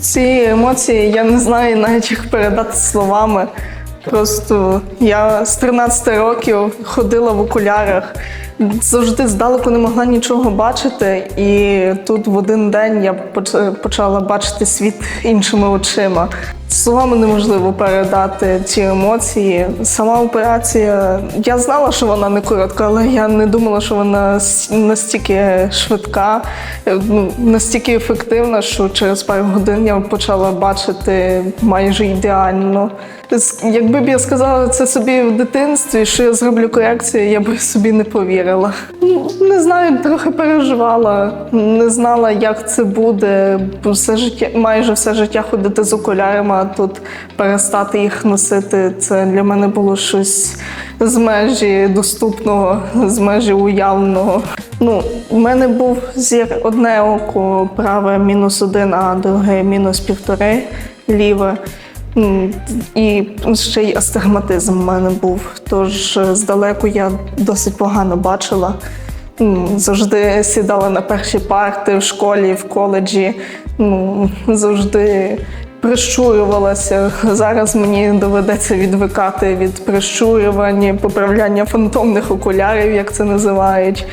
Ці емоції я не знаю навіть як передати словами. Просто я з 13 років ходила в окулярах, завжди здалеку не могла нічого бачити. І тут в один день я поч- почала бачити світ іншими очима. Словами неможливо передати ці емоції. Сама операція, я знала, що вона не коротка, але я не думала, що вона настільки швидка, е, ну, настільки ефективна, що через пару годин я почала бачити майже ідеально. Якби б я сказала це собі в дитинстві, що я зроблю корекцію, я б собі не повірила. Ну, Не знаю, трохи переживала, не знала, як це буде. Все життя, майже все життя ходити з окулярами, тут перестати їх носити. Це для мене було щось з межі доступного, з межі уявного. Ну, у мене був зір одне око праве мінус один, а друге мінус півтори ліве. І ще й астигматизм в мене був. Тож здалеку я досить погано бачила. Завжди сідала на перші парти в школі, в коледжі. Ну, завжди прищурювалася. Зараз мені доведеться відвикати від прищурювання, поправляння фантомних окулярів, як це називають.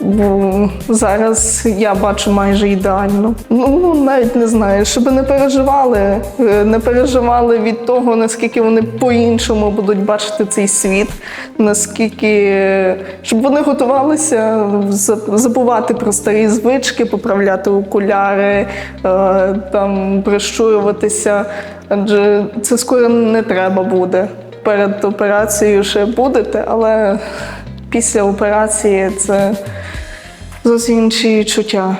Бо зараз я бачу майже ідеально. Ну навіть не знаю, щоб не переживали, е, не переживали від того, наскільки вони по-іншому будуть бачити цей світ, наскільки щоб вони готувалися за- забувати про старі звички, поправляти окуляри, е, там прищурюватися. Адже це скоро не треба буде. Перед операцією ще будете, але після операції це зовсім інші чуття.